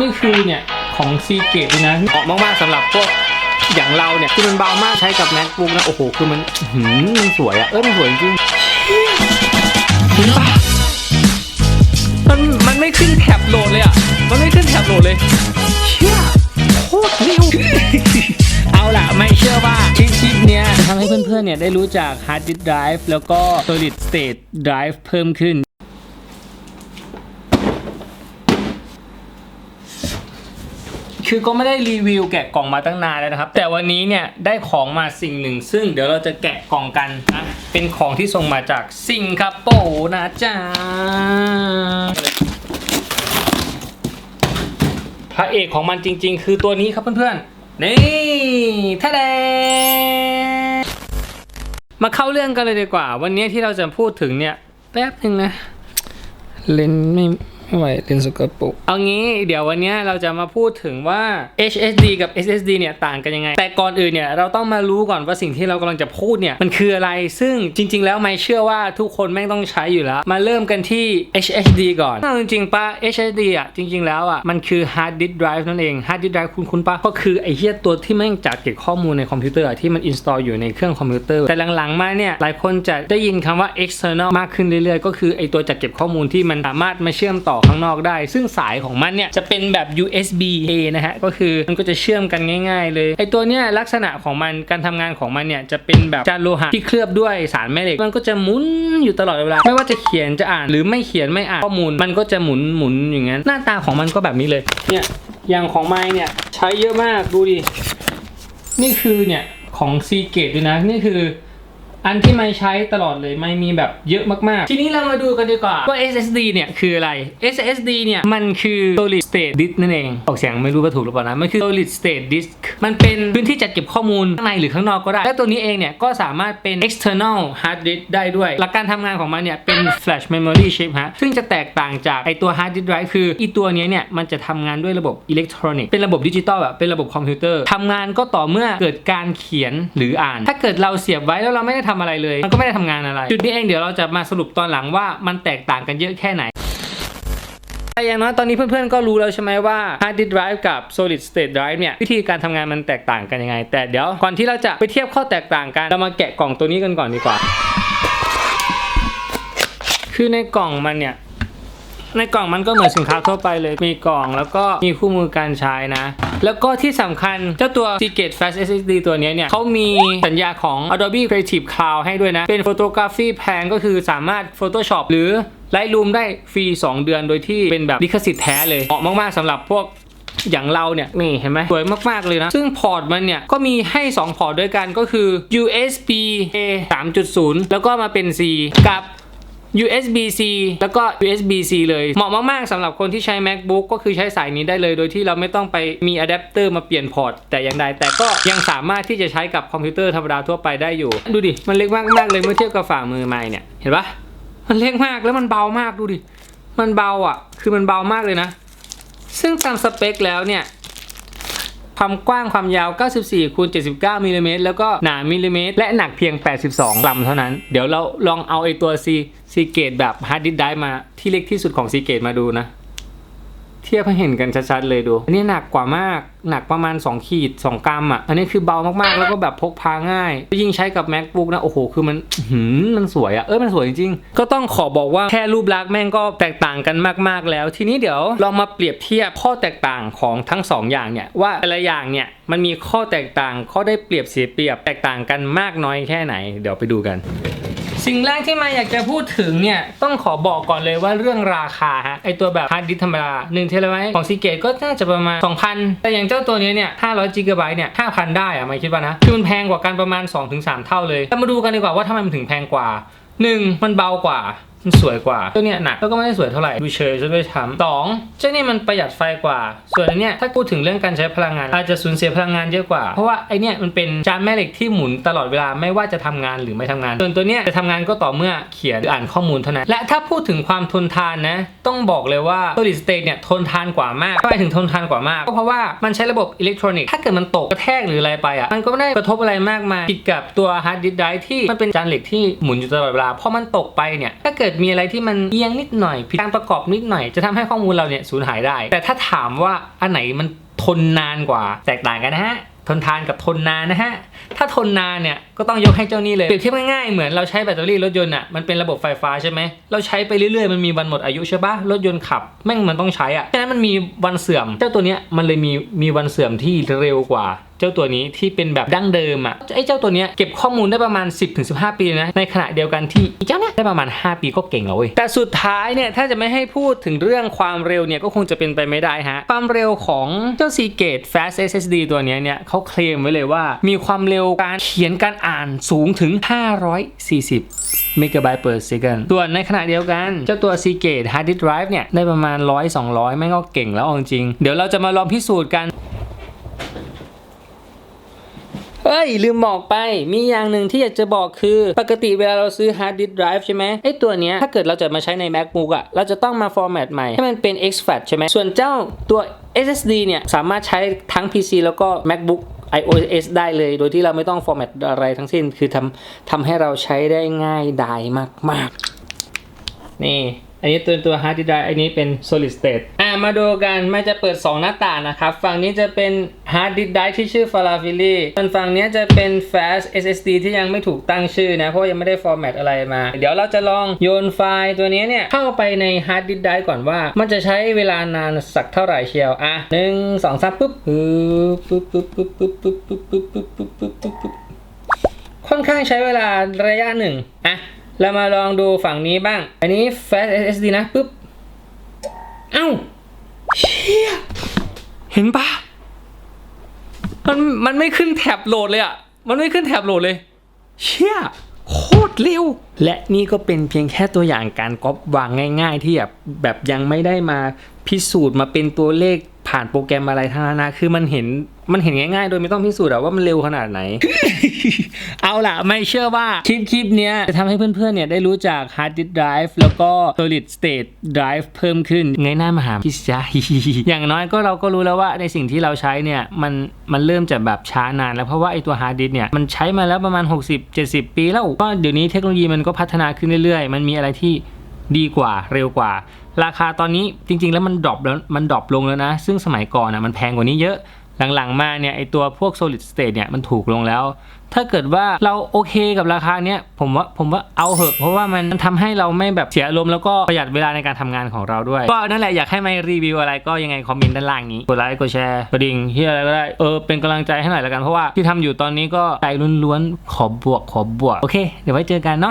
นี่คือเนี่ยของซีเกตนะเหมาะมากๆสำหรับพวกอย่างเราเนี่ยคือมันเบามากใช้กับ macbook นะ โอ้โห คือมันอื้อหือมันสวยอะเออมันสวยจริงๆเห็นปะมันมันไม่ขึ้นแท็บโหลดเลยอะมันไม่ขึ้นแท็บโหลดเลยเชี่ยโคตรเร็ว เอาล่ะ ไม่เชื่อว่าคลิปคลิปเนี้ยจะทำให้เพื่อนๆเนี่ยได้รู้จัก hard disk drive แล้วก็ solid state drive เพิ่มขึ้น คือก็ไม่ได้รีวิวแกะกล่องมาตั้งนานแล้วนะครับ แต่วันนี้เนี่ยได้ของมาสิ่งหนึ่ง ซึ่งเดี๋ยวเราจะแกะกล่องกันนะเป็นของที่ส่งมาจากสิงคโปร์นะจ๊ะพระเอกของมันจริง ๆ คือตัวนี้ครับเพื่อนๆ นี่ท่าแดมาเข้าเรื่องกันเลยดีกว่า วันนี้ที่เราจะพูดถึงเนี่ยแป๊บหนึ่งนะเลนไม่ ไม่ไหวเลนสกปรกเอางี้เดี๋ยววันนี้เราจะมาพูดถึงว่า HSD กับ SSD เนี่ยต่างกันยังไง แต่ก่อนอื่นเนี่ยเราต้องมารู้ก่อนว่าสิ่งที่เรากำลังจะพูดเนี่ยมันคืออะไร ซึ่งจริง ๆ แล้วไม่เชื่อว่าทุกคนแม่งต้องใช้อยู่แล้ว มาเริ่มกันที่ HSD ก่อนเอาจริงๆปะ HSD อะจริง ๆ แล้วอะมันคือ hard disk drive นั่นเอง hard disk drive คุณคุณปะก็คือไอ้เหี้ยตัวที่แม่งจัดเก็บข้อมูลในคอมพิวเตอร์ที่มัน install อยู่ในเครื่องคอมพิวเตอร์แต่หลังๆมาเนี่ยหลายคนจะได้ยินคำว่า external มากขึ้นเรื่อยๆ ก็คือไอ้ตัวจัดเก็บข้อมูลที่มันสามารถมาเชื่อมต่อข้างนอกได้ ซึ่งสายของมันเนี่ยจะเป็นแบบ USB A นะฮะก็คือมันก็จะเชื่อมกันง่าย ๆ เลยไอตัวเนี้ยลักษณะของมันการทำงานของมันเนี่ยจะเป็นแบบจานโลหะที่เคลือบด้วยสารแม่เหล็ก มันก็จะหมุนอยู่ตลอดเวลาไม่ว่าจะเขียนจะอ่านหรือไม่เขียนไม่อ่านข้อมูล มันก็จะหมุนหมุนอย่างนั้นหน้าตาของมันก็แบบนี้เลยเนี่ยอย่างของไม้เนี่ยใช้เยอะมากดูดินี่คือเนี่ยของซีเกตด้วยนะนี่คือ อันที่ไม่ใช้ตลอดเลยไม่มีแบบเยอะมากๆ ทีนี้เรามาดูกันดีกว่าว่า SSD เนี่ยคืออะไร SSD เนี่ยมันคือ solid state disk นั่นเองออกเสียงไม่รู้ว่าถูกหรือเปล่านะมันคือ solid state disk มันเป็นพื้นที่จัดเก็บข้อมูลข้างในหรือข้างนอกก็ได้ และตัวนี้เองเนี่ยก็สามารถเป็น external hard disk ได้ด้วย หลักการทำงานของมันเนี่ยเป็น flash memory chip ฮะซึ่งจะแตกต่างจากไอตัว hard disk drive คืออีตัวนี้เนี่ยมันจะทำงานด้วยระบบอิเล็กทรอนิกส์เป็นระบบดิจิตอลแบบเป็นระบบคอมพิวเตอร์ทำงานก็ต่อเมื่อเกิดการเขียนหรืออ่าน ถ้าเกิดเราเสียบไว้แล้วเราไม่ได้ททำอะไรเลย มันก็ไม่ได้ทำงานอะไร จุดนี้เองเดี๋ยวเราจะมาสรุปตอนหลังว่ามันแตกต่างกันเยอะแค่ไหนแต่อย่างน้อยตอนนี้เพื่อนๆก็รู้แล้วใช่ไหมว่า hard disk drive กับ solid state drive เนี่ยวิธีการทำงานมันแตกต่างกันยังไง แต่เดี๋ยวก่อนที่เราจะไปเทียบข้อแตกต่างกัน เรามาแกะกล่องตัวนี้กันก่อนดีกว่า คือในกล่องมันเนี่ย ในกล่องมันก็เหมือนสินค้าทั่วไปเลยมีกล่องแล้วก็มีคู่มือการใช้นะ แล้วก็ที่สำคัญเจ้าตัว Seagate Flash SSD ตัวนี้เนี่ยเขามีสัญญาของ Adobe Creative Cloud ให้ด้วยนะ เป็น Photography Plan ก็คือสามารถ Photoshop หรือ Lightroom ได้ฟรี 2 เดือนโดยที่เป็นแบบลิขสิทธิ์แท้เลยเหมาะมากๆสำหรับพวกอย่างเราเนี่ยนี่เห็นไหมสวยมากๆเลยนะ ซึ่งพอร์ตมันเนี่ย ก็มีให้ 2 พอร์ตด้วยกันก็คือ USB A 3.0 แล้วก็มาเป็น C กับ USB C แล้วก็ USB C เลยเหมาะมากๆสำหรับคนที่ใช้ MacBook ก็คือใช้สายนี้ได้เลย โดยที่เราไม่ต้องไปมีอะแดปเตอร์มาเปลี่ยนพอร์ตแต่อย่างใดแต่ก็ยังสามารถที่จะใช้กับคอมพิวเตอร์ธรรมดาทั่วไปได้อยู่ ดูดิ มันเล็กมากๆเลยเมื่อเทียบกับฝ่ามือไม้เนี่ยเห็นปะมันเล็กมากแล้วมันเบามากดูดิมันเบาอะ คือมันเบามากเลยนะ ซึ่งตามสเปคแล้วเนี่ย ความกว้างความยาว 94คูณ79มิลลิเมตรแล้วก็หนามิลลิเมตรและหนักเพียง 82 กรัมเท่านั้น เดี๋ยวเราลองเอาไอตัวซีซีเกตแบบฮาร์ดดิสก์ไดมาที่เล็กที่สุดของซีเกตมาดูนะ เทียบให้เห็นกันชัดๆเลยดู อันนี้หนักกว่ามาก หนักประมาณ 2 ขีด 2 กรัมอะ อันนี้คือเบามากๆ แล้วก็แบบพกพาง่าย ยิ่งใช้กับ macbook นะ โอ้โห คือมันหือมันสวยอะ เออมันสวยจริงๆ ก็ต้องขอบอกว่าแค่รูปลักษณ์แม่งก็แตกต่างกันมากๆแล้ว ทีนี้เดี๋ยวลองมาเปรียบเทียบข้อแตกต่างของทั้งสองอย่างเนี่ย ว่าแต่ละอย่างเนี่ยมันมีข้อแตกต่าง ข้อได้เปรียบเสียเปรียบแตกต่างกันมากน้อยแค่ไหน เดี๋ยวไปดูกัน สิ่งแรกที่มาอยากจะพูดถึงเนี่ยต้องขอบอกก่อนเลยว่าเรื่องราคาฮะไอตัวแบบฮาร์ดดิสธรรมดา1เทราไบต์ของซีเกตก็น่าจะประมาณ 2,000 แต่อย่างเจ้าตัวนี้เนี่ย500จิกะไบต์เนี่ย5,000 ได้อะไม่คิดว่านะคือมันแพงกว่ากันประมาณ 2-3 เท่าเลยแต่มาดูกันดีกว่าว่าทำไมมันถึงแพงกว่า 1. มันเบากว่า มันสวยกว่าตัวเนี้ยหนักแล้วก็ไม่ได้สวยเท่าไหร่ดูเชยซะด้วยซ้ำสองเจ้านี่มันประหยัดไฟกว่า ส่วนอันเนี้ยถ้าพูดถึงเรื่องการใช้พลังงาน อาจจะสูญเสียพลังงานเยอะกว่า เพราะว่าไอเนี้ยมันเป็นจานแม่เหล็กที่หมุนตลอดเวลาไม่ว่าจะทำงานหรือไม่ทำงาน ส่วนตัวเนี้ยจะทำงานก็ต่อเมื่อเขียนหรืออ่านข้อมูลเท่านั้นและถ้าพูดถึงความทนทานนะต้องบอกเลยว่า solid state เนี่ยทนทานกว่ามากทำไมถึงทนทานกว่ามากก็เพราะว่ามันใช้ระบบอิเล็กทรอนิกส์ถ้าเกิดมันตกกระแทกหรืออะไรไปอะมันก็ไม่ได้กระทบอะไรมากมายผิดกับตัวฮาร์ดดิสก์ไดรฟ์ที่มันเป็นจานเหล็กที่หมุนอยู่ตลอดเวลาพอมันตกไปเนี่ยถ้าเกิดดมีอะไรที่มันเอียงนิดหน่อยผิดการประกอบนิดหน่อย จะทำให้ข้อมูลเราเนี่ยสูญหายได้ แต่ถ้าถามว่าอันไหนมันทนนานกว่าแตกต่างกันนะฮะทนทานกับทนนานนะฮะถ้าทนนานเนี่ยก็ต้องยกให้เจ้านี่เลยเปรียบเทียบง่ายๆเหมือนเราใช้แบตเตอรี่รถยนต์อะมันเป็นระบบไฟฟ้าใช่ไหมเราใช้ไปเรื่อยๆมันมีวันหมดอายุใช่ปะรถยนต์ขับแม่งมันต้องใช้อะฉะนั้นมันมีวันเสื่อม เจ้าตัวเนี้ยมันเลยมีมีวันเสื่อมที่เร็วกว่าเจ้าตัวนี้ที่เป็นแบบดั้งเดิมอะไอ้เจ้าตัวเนี้ยเก็บข้อมูลได้ประมาณ 10-15 ปีนะในขณะเดียวกันที่เจ้าเนี่ยได้ประมาณ 5 ปีก็เก่งแล้วเว้ยแต่สุดท้ายเนี่ยถ้าจะไม่ให้พูดถึงเรื่องความเร็วเนี่ยก็คงจะเป็นไปไม่ได้ฮะ ความเร็วของเจ้า Seagate Fast SSD ตัวเนี้ยเนี่ยเขาเคลมไว้เลยว่า มีความเร็วการเขียนการอ่านสูงถึง 540เมกะไบต์ per second ส่วนในขณะเดียวกัน เจ้าตัว Seagate Hard Disk Drive เนี่ย ได้ประมาณ 100-200แม่งก็เก่งแล้วจริง เดี๋ยวเราจะมาลองพิสูจน์กันเฮ้ย ลืมบอกไปมีอย่างหนึ่งที่อยากจะบอกคือ ปกติเวลาเราซื้อ hard disk drive ใช่ไหมไอตัวเนี้ยถ้าเกิดเราจะมาใช้ใน macbook อะเราจะต้องมา format ใหม่ ให้มันเป็น exFAT ใช่ไหมส่วนเจ้าตัว SSD เนี่ย สามารถใช้ทั้ง PC แล้วก็ macbook iOS ได้เลย โดยที่เราไม่ต้อง format อะไรทั้งสิ้น คือทำทำให้เราใช้ได้ง่ายดายมาก ๆ นี่ อันนี้ตัวตัว hard drive อันนี้เป็น solid state อะมาดูกันมันจะเปิด 2 หน้าต่างนะครับ ฝั่งนี้จะเป็น hard disk drive ที่ชื่อ Falafeli ส่วนฝั่งนี้จะเป็น fast SSD ที่ยังไม่ถูกตั้งชื่อนะ เพราะยังไม่ได้ format อะไรมา เดี๋ยวเราจะลองโยนไฟล์ตัวนี้เนี่ยเข้าไปใน hard disk drive ก่อนว่า มันจะใช้เวลานานสักเท่าไหร่เชียวอะหนึ่งสองสามปุ๊บปุ๊บปุ๊บปุ๊บปุ๊บปุ๊บปุ๊บปุ๊บปุ๊บปุ๊บปุ๊บปุ๊บปุ๊บค่อนข้างใช้เวลาระยะหนึ่งอะเรามาลองดูฝั่งนี้บ้าง อันนี้ Fast SSD นะปุ๊บเอ้าเชี่ยเห็นปะ มันมันไม่ขึ้นแท็บโหลดเลยอะ มันไม่ขึ้นแท็บโหลดเลย เชี่ยโคตรเร็ว และนี่ก็เป็นเพียงแค่ตัวอย่างการก๊อปวางง่าย ๆ ที่แบบแบบยังไม่ได้มาพิสูจน์มาเป็นตัวเลขผ่านโปรแกรมอะไรทั้งนั้นนะคือมันเห็นมันเห็นง่ายๆ โดยไม่ต้องพิสูจน์อว่ามันเร็วขนาดไหน เอาล่ะ ไม่เชื่อว่าคลิปคลิปเนี้ยจะทำให้เพื่อนๆเนี่ยได้รู้จัก hard disk drive แล้วก็ solid state drive เพิ่มขึ้นไงหน้ามาหาพี่จ้าอย่างน้อยก็เราก็รู้แล้วว่าในสิ่งที่เราใช้เนี่ยมันมันเริ่มจะแบบช้านานแล้วเพราะว่าไอตัว hard disk เนี่ยมันใช้มาแล้วประมาณ 60-70 ปีแล้วก็เดี๋ยวนี้เทคโนโลยีมันก็พัฒนาขึ้นเรื่อยๆ มันมีอะไรที่ดีกว่าเร็วกว่า ราคาตอนนี้จริงๆ แล้วมันดรอปแล้วมันดรอปลงแล้วนะ ซึ่งสมัยก่อนอะมันแพงกว่านี้เยอะ หลังๆมาเนี่ยไอตัวพวก solid state เนี่ยมันถูกลงแล้ว ถ้าเกิดว่าเราโอเคกับราคาเนี้ยผมว่าผมว่าเอาเหอะเพราะว่ามันมันทำให้เราไม่แบบเสียอารมณ์แล้วก็ประหยัดเวลาในการทำงานของเราด้วย ก็นั่นแหละอยากให้ไมารีวิวอะไรก็ยังไงคอมเมนต์ด้านล่างนี้กดไลค์กดแชร์กระดิ่งที่อะไรก็ได้เออเป็นกำลังใจให้หน่อยละกันเพราะว่าที่ทำอยู่ตอนนี้ก็ใจล้วนๆขอบวกขอบวกโอเค เดี๋ยวไว้เจอกันเนาะ